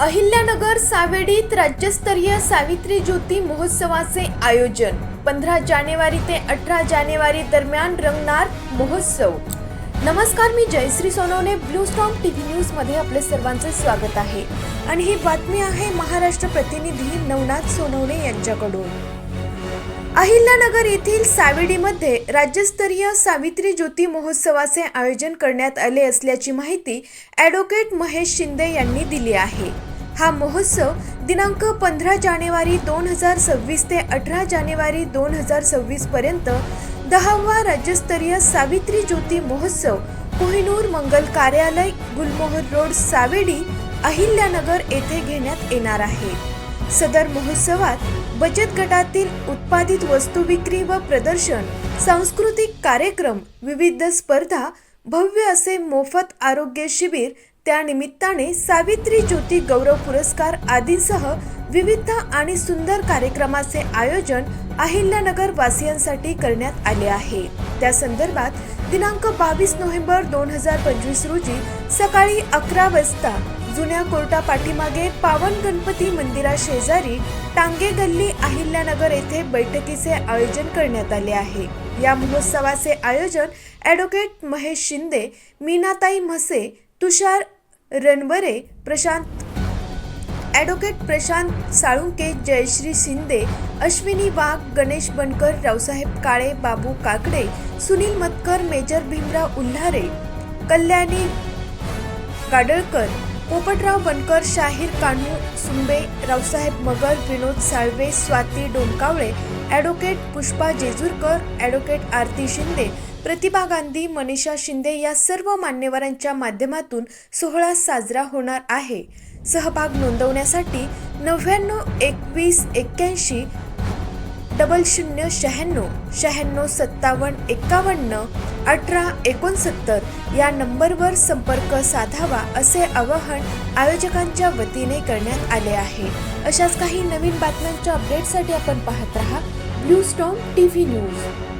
अहिल्यानगर सावेडीत राज्यस्तरीय सावित्री ज्योती महोत्सवाचे आयोजन. पंधरा जानेवारी ते अठरा जानेवारी दरम्यान रंगणार महोत्सव. नमस्कार मी Jayashree Sonawane blue storm TV न्यूजमध्ये आपले सर्वांचे स्वागत आहे. आणि ही बातमी आहे महाराष्ट्र प्रतिनिधी नवनाथ सोनवणे यांच्याकडून. अहिल्यानगर येथील सावेडीमध्ये राज्यस्तरीय सावित्री ज्योती महोत्सवाचे आयोजन करण्यात आले असल्याची माहिती ॲडव्होकेट महेश शिंदे यांनी दिली आहे. हा महोत्सव दिनांक पंधरा जानेवारी दोन हजार सव्वीस ते अठरा जानेवारी दोन हजार सव्वीस पर्यंत दहावा राज्यस्तरीय सावित्री ज्योती महोत्सव कोहिनूर मंगल कार्यालय गुलमोहर रोड सावेडी अहिल्यानगर येथे घेण्यात येणार आहे. सदर महोत्सवात बचत गटातील उत्पादित वस्तू विक्री व प्रदर्शन सांस्कृतिक कार्यक्रम विविध स्पर्धा भव्य असे मोफत आरोग्य शिबिर त्या निमित्ताने सावित्री ज्योती गौरव पुरस्कार आदींसह विविध आणि सुंदर कार्यक्रमाचे आयोजन अहिल्यानगर वासियांसाठी करण्यात आले आहे. त्या संदर्भात दिनांक बावीस नोव्हेंबर दोन हजार पंचवीस रोजी सकाळी अकरा वाजता जुन्या कोर्टा पाठीमागे पावन गणपती मंदिरा शेजारी टांगे गल्ली अहिल्यानगर येथे बैठकीचे आयोजन करण्यात आले आहे. या महोत्सवाचे आयोजन advocate Mahesh Shinde Meenatai Mhase Tushar Ranbare Prashant advocate Prashant Salunke Jayashree Shinde Ashwini Wagh Ganesh Bankar Raosaheb Kale Babu Kakade Sunil Matkar major Bhimrao Ulhare Kalyani Gadalkar Popatrao Bankar Shahir Kanhu Sumbe Raosaheb Magar Vinod Salve Swati Donkawale advocate Pushpa Jejurkar advocate Aarti Shinde Pratibha Gandhi Manisha Shinde या सर्व मान्यवरांच्या माध्यमातून सोहळा साजरा होणार आहे. सहभाग नोंदवण्यासाठी नव्याण्णव एकवीस एक्क्याऐंशी डबल शून्य शहाण्णव शहाण्णव सत्तावन्न एकावन्न अठरा एकोणसत्तर या नंबरवर संपर्क साधावा असे आवाहन आयोजकांच्या वतीने करण्यात आले आहे. अशाच काही नवीन बातम्यांच्या अपडेटसाठी आपण पाहत रहा blue storm T V news